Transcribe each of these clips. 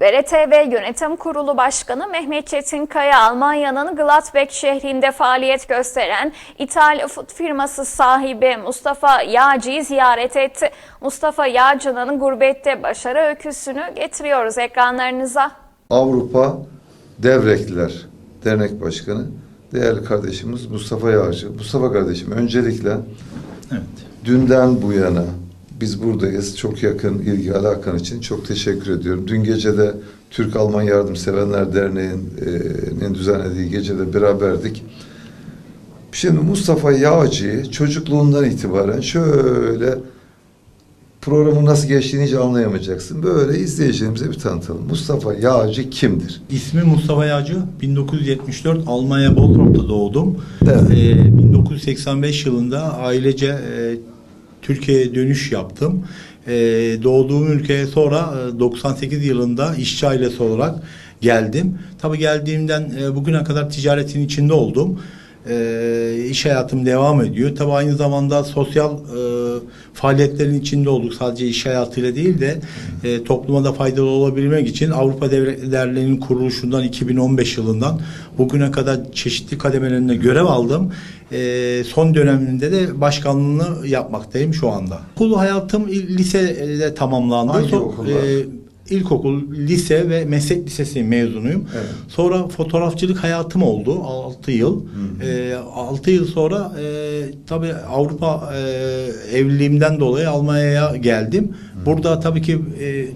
BRTV Yönetim Kurulu Başkanı Mehmet Çetinkaya, Almanya'nın Gladbeck şehrinde faaliyet gösteren ithal food firması sahibi Mustafa Yağcı'yı ziyaret etti. Mustafa Yağcı'nın gurbette başarı öyküsünü getiriyoruz ekranlarınıza. Avrupa Devrekliler Dernek Başkanı değerli kardeşimiz Mustafa Yağcı. Mustafa kardeşim öncelikle Evet. dünden bu yana biz buradayız. Çok yakın ilgi alakan için çok teşekkür ediyorum. Dün gece de Türk-Alman Yardımsevenler Derneği'nin düzenlediği gecede beraberdik. Şimdi Mustafa Yağcı'yı çocukluğundan itibaren şöyle programın nasıl geçtiğini hiç anlayamayacaksın. Böyle izleyicilerimize bir tanıtalım. Mustafa Yağcı kimdir? İsmi Mustafa Yağcı. 1974 Almanya Botrop'ta doğdum. Evet. Ee, 1985 yılında ailece e, Türkiye'ye dönüş yaptım. Ee, doğduğum ülkeye sonra e, 98 yılında işçi ailesi olarak geldim. Tabii geldiğimden e, bugüne kadar ticaretin içinde oldum. Ee, iş hayatım devam ediyor. Tabii aynı zamanda sosyal e, faaliyetlerin içinde olduk. Sadece iş hayatıyla değil de e, topluma da faydalı olabilmek için Avrupa Devletleri Derneği'nin kuruluşundan 2015 yılından bugüne kadar çeşitli kademelerinde görev aldım. E, son döneminde de başkanlığını yapmaktayım şu anda. Okul hayatım lisede tamamlandı. Hangi okullar? e, İlkokul, lise ve meslek lisesi mezunuyum. Evet. Sonra fotoğrafçılık hayatım oldu 6 yıl. 6 yıl sonra e, tabii Avrupa e, evliliğimden dolayı Almanya'ya geldim. Burada tabii ki e,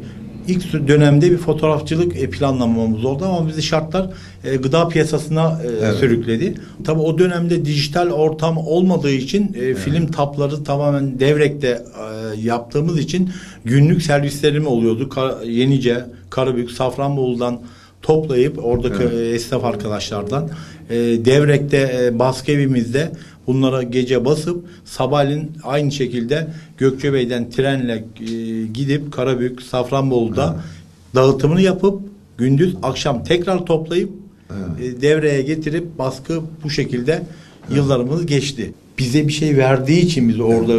ilk dönemde bir fotoğrafçılık e, planlamamız oldu ama bizi şartlar e, gıda piyasasına e, Evet. sürükledi. Tabii o dönemde dijital ortam olmadığı için e, film tapları tamamen devrekte e, yaptığımız için günlük servislerim oluyordu. Ka- Yenice, Karabük, Safranbolu'dan toplayıp oradaki Evet. e, esnaf arkadaşlardan e, devrekte e, baskı evimizde bunlara gece basıp sabahleyin aynı şekilde Gökçebey'den trenle e, gidip Karabük, Safranbolu'da dağıtımını yapıp gündüz akşam tekrar toplayıp e, devreye getirip baskı bu şekilde yıllarımız geçti. Bize bir şey verdiği için biz orada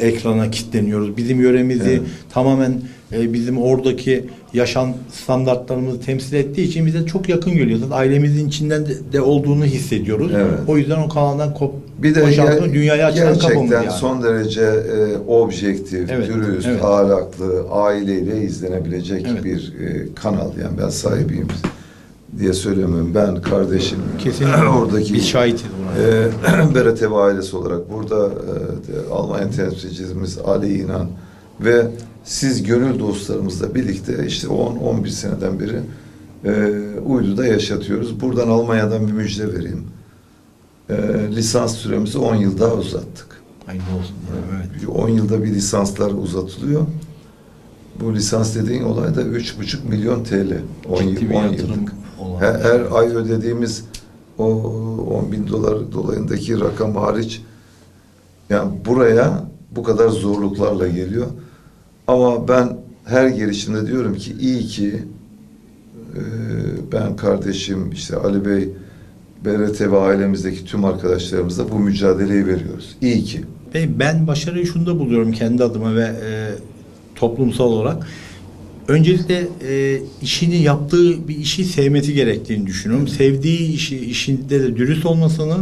ekrana kilitleniyoruz. Bizim yöremizi Evet. tamamen e, bizim oradaki yaşam standartlarımızı temsil ettiği için bize çok yakın geliyor. Zaten ailemizin içinden de, de olduğunu hissediyoruz. Evet. O yüzden o kanaldan kop Bir de ger- dünyaya açılan kapımız gerçekten yani. son derece e, objektif, Evet, dürüst, evet. ahlaklı, aileyle izlenebilecek Evet. bir e, kanal. Yani ben sahibiyim diye söylemiyorum. Ben kardeşim Kesinlikle. oradaki Biz şahitiz buna. e, ailesi olarak burada e, Almanya temsilcimiz Ali İnan ve siz gönül dostlarımızla birlikte işte 10-11 seneden beri e, uyduda yaşatıyoruz. Buradan Almanya'dan bir müjde vereyim. E, lisans süremizi 10 yıl daha uzattık. Hayırlı olsun. Evet. Bir 10 yılda bir lisanslar uzatılıyor. Bu lisans dediğin olay da 3,5 milyon TL. 10, Ciddi yıl, bir 10 yatırım yıllık. Olan. Her, ay ödediğimiz o 10 bin dolar dolayındaki rakam hariç yani buraya bu kadar zorluklarla geliyor. Ama ben her gelişimde diyorum ki iyi ki e, ben kardeşim işte Ali Bey BRT ve ailemizdeki tüm arkadaşlarımızla bu mücadeleyi veriyoruz. İyi ki. Ve ben başarıyı şunda buluyorum kendi adıma ve e, toplumsal olarak. Öncelikle e, işini yaptığı bir işi sevmesi gerektiğini düşünüyorum. Sevdiği işi, işinde de dürüst olmasını,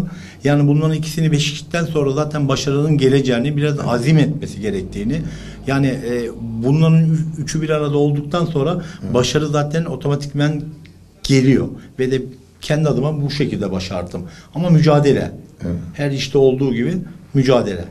yani bunların ikisini beşikten sonra zaten başarının geleceğini biraz azim etmesi gerektiğini. Yani e, bunların üçü bir arada olduktan sonra başarı zaten otomatikmen geliyor ve de kendi adıma bu şekilde başardım. Ama mücadele. Her işte olduğu gibi mücadele.